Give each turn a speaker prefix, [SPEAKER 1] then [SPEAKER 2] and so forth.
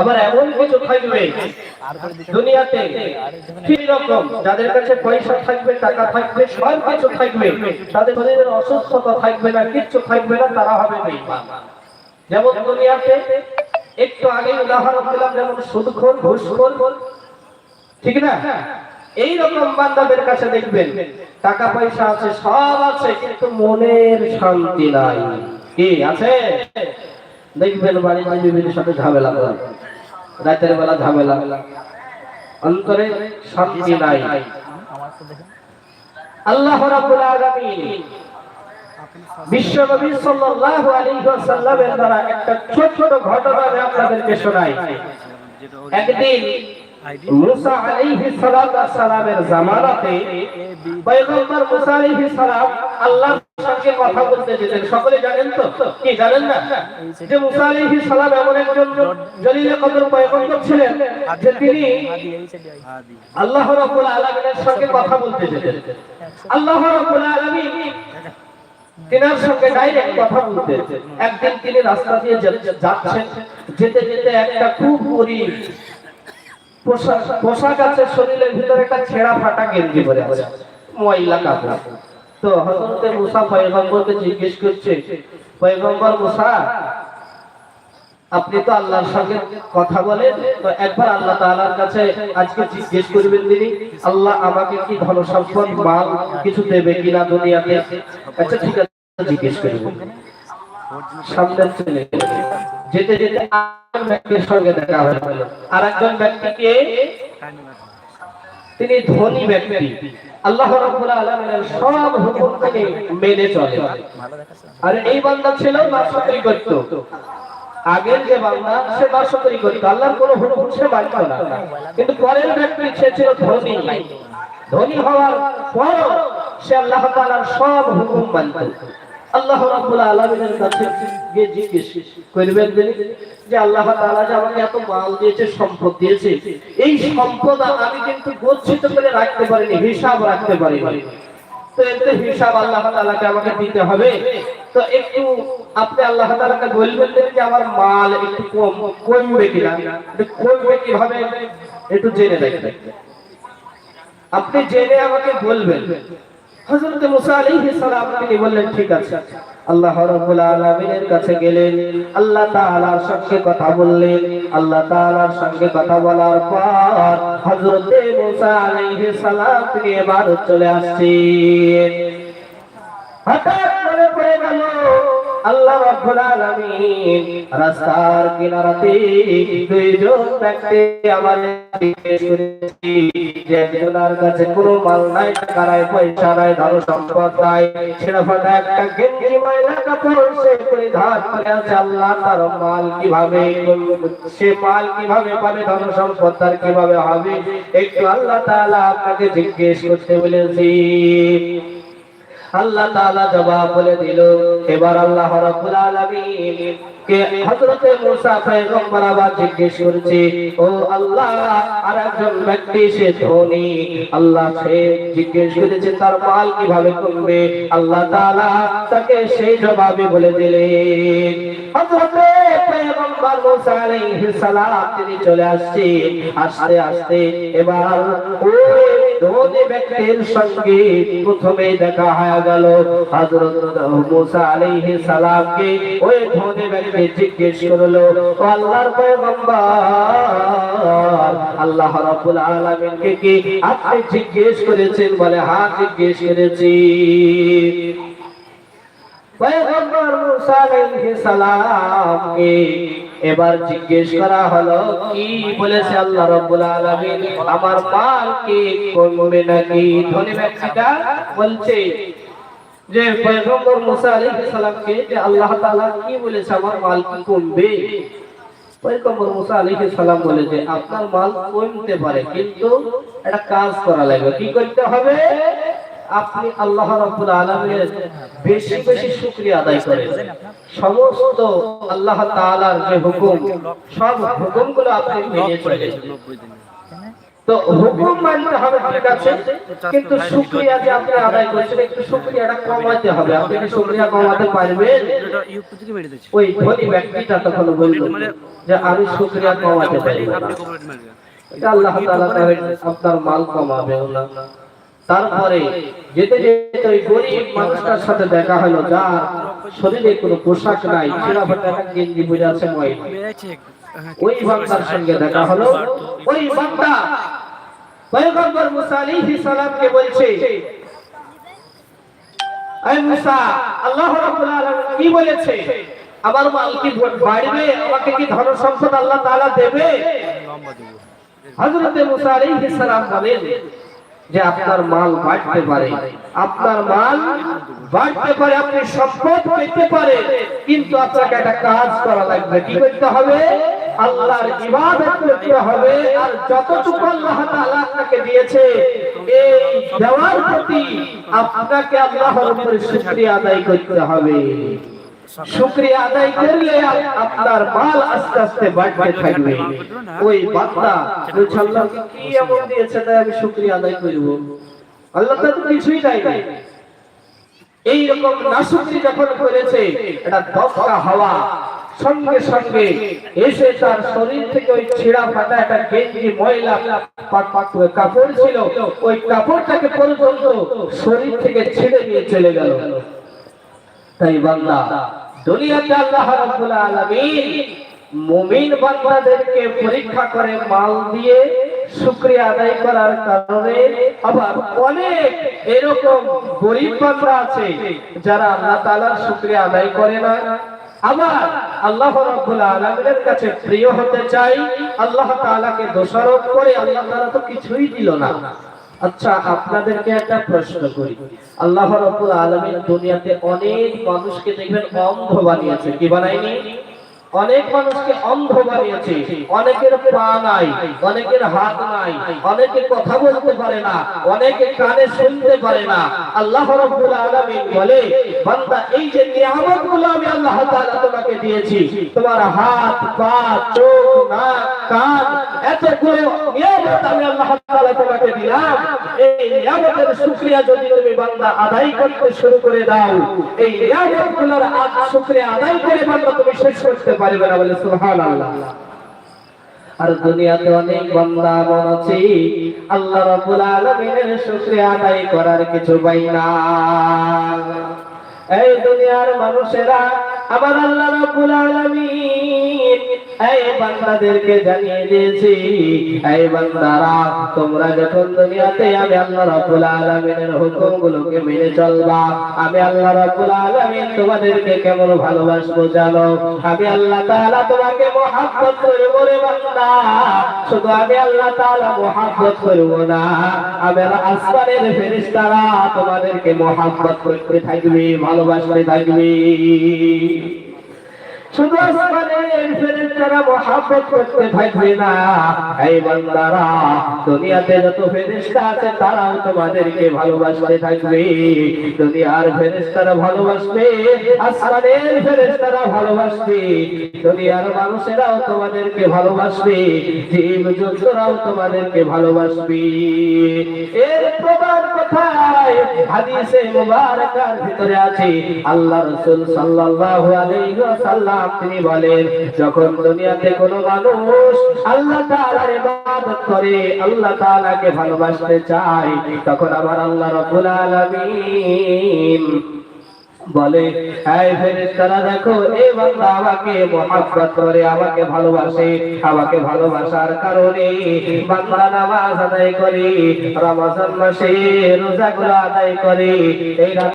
[SPEAKER 1] আবার এমন কিছু থাকবে দুনিয়াতে রকম? যাদের কাছে পয়সা থাকবে, টাকা থাকবে, সব কিছু থাকবে, তাদের শরীরের অসুস্থতা থাকবে না, কিচ্ছু থাকবে না, তারা হবে যেমন দুনিয়াতে একটু আগে উদাহরণ দিলাম, যেমন সুদখোর, ঘুষখোর। ঠিক না? এই রকম বান্দাদের কাছে দেখবেন, টাকা পয়সা আছে, সব আছে, কিন্তু মনের শান্তি নাই। কি আছে? দেখবেন বাড়িতে বিবির সাথে ঝামেলা করে। রাতের বেলা ঝামেলা। অন্তরে শান্তি নাই। আল্লাহ রাব্বুল আলামিন বিশ্বনবী সাল্লাল্লাহু আলাইহি ওয়াসাল্লামের দ্বারা একটা ছোট ছোট ঘটনা আমি আপনাদেরকে শোনাই। একদিন মুসা আলাইহিস সালাম সালামের জামানাতে পয়গম্বর মুসা আলাইহিস সালাম আল্লাহর সঙ্গে কথা বলতে যেতেন সকলে জানেন তো? কি জানেন না? যে মুসা আলাইহিস সালাম এমন একজন জলিল কদর পয়গম্বর ছিলেন যে তিনি আল্লাহ রাব্বুল আলামিনের সঙ্গে কথা বলতে যেতেন আল্লাহ রাব্বুল আলামিন তিনার সঙ্গে ডাইরেক্ট কথা বলতে একদিন তিনি রাস্তা দিয়ে যাচ্ছেন। যেতে যেতে একটা খুব গরিব পোশাক আছে, শরীরের ভিতরে একটা ছেঁড়া ফাটা গেঞ্জি পরে ময়লা কাপড়। তো মুসা পয়গম্বরকে জিজ্ঞেস করছে, পয়গম্বর মুসা, আপনি তো আল্লাহর সঙ্গে কথা বলেন, তো একবার আল্লাহ তাআলার কাছে আজকে জিজ্ঞেস করবেন তিনি, আল্লাহ আমাকে কি ধন সম্পদ মাল কিছু দেবে কিনা দুনিয়াতে? আচ্ছা ঠিক আছে, জিজ্ঞেস করবেন। সামনে চলে যেতে যেতে ব্যক্তির সঙ্গে দেখা আর একজন ব্যক্তিকে তিনি ধনী ব্যক্তি। আল্লাহ রাব্বুল আলামিনের সব মেনে চলে। আর এই বান্দা ছিল নাশকরি করত আগের যে বান্দা, সে নাশকরি করত আল্লাহর কোনো হুকুম সে মানত না। কিন্তু পরের ব্যক্তি, সে ছিল ধনী। ধনী হওয়ার পর সে আল্লাহ তাআলার সব হুকুম মানত। আল্লাহ রাব্বুল আলামিনের কাছে গিয়ে জিজ্ঞেস করবেন যে আল্লাহ তাআলা যে আমাকে এত মাল দিয়েছে, সম্পদ দিয়েছে। এই সম্পদ আমি কিন্তু গচ্ছিত করে রাখতে পারিনি, হিসাব রাখতে পারিনি। তো এতে হিসাব আল্লাহ তাআলাকে আমাকে দিতে হবে। তো একটু আপনি আল্লাহ তাআলাকে বলবেন যে আমার মাল একটু কম, কমবে কিনা? কমবে কীভাবে? একটু জেনে দেখবেন। আপনি জেনে আমাকে বলবেন। হযরত মুসা আলাইহিস সালাম তিনি বললেন, ঠিক আছে। আল্লাহ রাব্বুল আলামিনের কাছে গেলেন। আল্লাহ তাআলার সঙ্গে কথা বললেন। আল্লাহ তাআলার সঙ্গে কথা বলার পর হযরত মুসা আলাইহিস সালাম তিনি এবার চলে আসছেন। হঠাৎ করে পড়ে গেল আল্লাহ রাব্বুল আলামিন রাস্তার কিনারাতে দুইজন ব্যক্তি করেছি যে একজনের কাছে কোনো মাল নাই টাকা নাই পয়সা নাই ধন সম্পদ নাই একটা গেঞ্জি ময়লা কাপড় সে করে আছে। আল্লাহ তার মাল কীভাবে সে মাল কীভাবে পাবে? ধন সম্পদ তার কীভাবে হবে? একটু আল্লাহ তাআলা আপনাকে জিজ্ঞেস করতে বলেছি। আল্লাহ তাআলা জবাব বলে দিল, এবার আল্লাহ রাব্বুল আলামিন কে পয়গম্বর আবার জিজ্ঞেস করছে, ও আল্লাহ ব্যক্তি সে ধনী? আল্লাহ সে জিজ্ঞেস করেছে, তার মাল কীভাবে কমবে আল্লাহ তাআলা তাকে সেই জবাবে বলে দিলেন, হযরতে পয়গম্বর আলাইহিস সালাম, তিনি চলে আসছে আস্তে আস্তে, এবার ওই ধনী ব্যক্তির সঙ্গে প্রথমে দেখা হয়ে গেল হযরত মুসা আলাইহিস সালামকে। ওই ধনী ব্যক্তি জিজ্ঞেস করল আল্লাহর পয়গম্বর, আল্লাহ রাব্বুল আলামিনকে কি আপনি জিজ্ঞেস করেছেন? বলে হ্যাঁ জিজ্ঞেস করেছি। পয়গম্বর মুসা আলাইহিস সালামকে এবার জিজ্ঞেস করা হলো, কি বলেছে আল্লাহ রাব্বুল আলামিন? আমার মাল কি কমবে নাকি? ধনী ব্যক্তিটা বলছে যে, পয়গম্বর মুসা আলাইহিস সালামকে যে আল্লাহ তাআলা কি বলেছে আমার মাল কি কমবে? পয়গম্বর মুসা আলাইহিস সালাম বলে যে, আপনার মাল কমতে পারে, কিন্তু একটা কাজ করা লাগবে। কি করতে হবে? আপনি আল্লাহ রাব্বুল আলামিনের বেশি বেশি শুকরিয়া আদায় করেন। সমস্ত আল্লাহ তাআলার যে হুকুম, সব হুকুমগুলো আপনি মেনে চলেন। তো হুকুম মানতে হবে, ঠিক আছে? কিন্তু শুকরিয়া যে আপনি আদায় করছেন, একটু শুকরিয়াটা কমাতে হবে। আপনি কি শুকরিয়া কমাতে পারবেন? ওই ধনী ব্যক্তিটা তখন বলল যে, আমি শুকরিয়া কমাতে পারি না। আল্লাহ তাআলা আপনার মাল কমাবে না। তারপরে যেতে যেতে ওই গরিব মানুষটার সাথে দেখা হলো, যার শরীরে কোনো পোশাক নাই গেঞ্জি ওই বান্দার সঙ্গে দেখা হলো। ওই বান্দা পয়গম্বর মুসা আলাইহিস সালামকে বলছে মুসা, আল্লাহ রাব্বুল আলামিন কি বলেছে? আমার মাল কি বাড়বে? আমাকে কি ধন সম্পদ আল্লাহ তাআলা দেবো? হযরতে মুসা আলাইহিস সালাম বলেন যে আপনার মাল বাড়তে পারে। আপনার মাল বাড়তে পারে, আপনি সম্পদ পেতে পারে, কিন্তু আপনাকে একটা কাজ করা লাগবে। কি করতে হবে? আল্লাহর ইবাদত করতে হবে। আর যতটুকু আল্লাহ তাআলা আপনাকে দিয়েছে, এই দেওয়ার প্রতি আপনাকে আল্লাহর উপরে শুকরিয়া আদায় করতে হবে। শুকরিয়া আদায় করলে আপনার মাল আস্তে আস্তে বাড়তে থাকবে। ওই কি এমন দিয়েছে তাই আমি শুকরিয়া আদায় করব? আল্লাহ তো কিছুই নাই। এই রকম যখন করেছে এটা হাওয়া সঙ্গে সঙ্গে এসে তার শরীর থেকে ওই ছিঁড়া ফাটা একটা গেঞ্জি, ময়লা কাপড় ছিল। ওই কাপড়টাকে পর্যন্ত শরীর থেকে ছিঁড়ে নিয়ে চলে গেল। তাই বান্দা, দুনিয়াতে আল্লাহ রাব্বুল আলামিন মুমিন বান্দাদেরকে পরীক্ষা করে মাল দিয়ে শুকরিয়া আদায় করার কারণে আবার অনেক এরকম গরিব বান্দা আছে যারা আল্লাহ তাআলার শুকরিয়া আদায় করে না। আবার আল্লাহ রাব্বুল আলামিনের কাছে প্রিয় হতে চাই, আল্লাহ তাআলাকে দোষারোপ করে আল্লাহ তাআলা তো কিছুই দিল না। আচ্ছা আপনাদেরকে একটা প্রশ্ন করি। আল্লাহ রাব্বুল আলামিন দুনিয়াতে অনেক মানুষকে দেখবেন অন্ধ বানিয়েছে। কি বানায়নি? অনেক মানুষকে অন্ধ বানিয়েছে। অনেকের পা নাই, অনেকের হাত নাই, অনেকে কথা বলতে পারে না, অনেকে কানে শুনতে পারে না। আল্লাহ রাব্বুল আলামিন বলে, বান্দা, এই যে নিয়ামতগুলো আমি আল্লাহ তাআলা তোমাকে দিয়েছি, তোমার হাত, পা, চোখ, নাক, কান এতগুলো নিয়ামত আমি আল্লাহ তাআলা তোমাকে দিলাম। এই নিয়ামতের শুকরিয়া যদি তুমি বান্দা আদায় করতে শুরু করে দাও, এই নিয়ামতগুলোর আজ শুকরিয়া আদায় করে বান্দা তুমি শেষ করতে পারবে না বলে সুবহানাল্লাহ। আর দুনিয়াতে অনেক বন্দা মন আছে, আল্লাহ রাব্বুল আলামিনের শুকরিয়া আদায় করার কিছু পাই না। এই দুনিয়ার মানুষেরা, আমার আল্লাহ রাব্বুল আলামিন এই বান্দাদেরকে জানিয়ে দিয়েছি, এই বান্দারা, তোমরা যখন দুনিয়াতে আমি আল্লাহ রাব্বুল আলামিনের হুকুমগুলোকে মেনে চলবা, আমি আল্লাহ রাব্বুল আলামিন তোমাদেরকে কেমন ভালোবাসবো জানো? আমি আল্লাহ তাআলা তোমাকে মহাব্বত করব রে বান্দা। শুধু আমি আল্লাহ তাআলা মহাব্বত করব না, আমি আসমানের ফেরেশতারা তোমাদেরকে মহাব্বত করতে থাকবে, ভালোবাসতে থাকবে। শুধু আসমানের ফেরেশতারা করতে থাকবে না। এই বান্দারা, দুনিয়াতে যত ফেরেশতা আছে, তারাও তোমাদেরকে ভালোবাসতে থাকবে। দুনিয়ার ফেরেশতারা ভালোবাসবে, আসমানের ফেরেশতারা ভালোবাসবে। দুনিয়ার মানুষেরাও তোমাদেরকে ভালোবাসবে, জীব জন্তুরাও তোমাদেরকে ভালোবাসবে। এর প্রমাণ কোথায় হাদিসে মুবারকার ভিতরে আছে, আল্লাহ রাসূল সাল্লাল্লাহু আলাইহি ওয়াসাল্লাম তিনি বলেন, যখন দুনিয়াতে কোনো মানুষ আল্লাহ তাআলার ইবাদত করে, আল্লাহ তাআলাকে ভালোবাসতে চায়, তখন আমার আল্লাহ রাব্বুল আলামিন বলে, এই ফেরেশতারা দেখো এই বান্দা আমাকে মহব্বত করে, আমাকে ভালোবাসে, আমাকে ভালোবাসার কারণে বান্দা নামাজ আদায় করে, রমজান মাসে রোজাগুলো আদায় করে, এই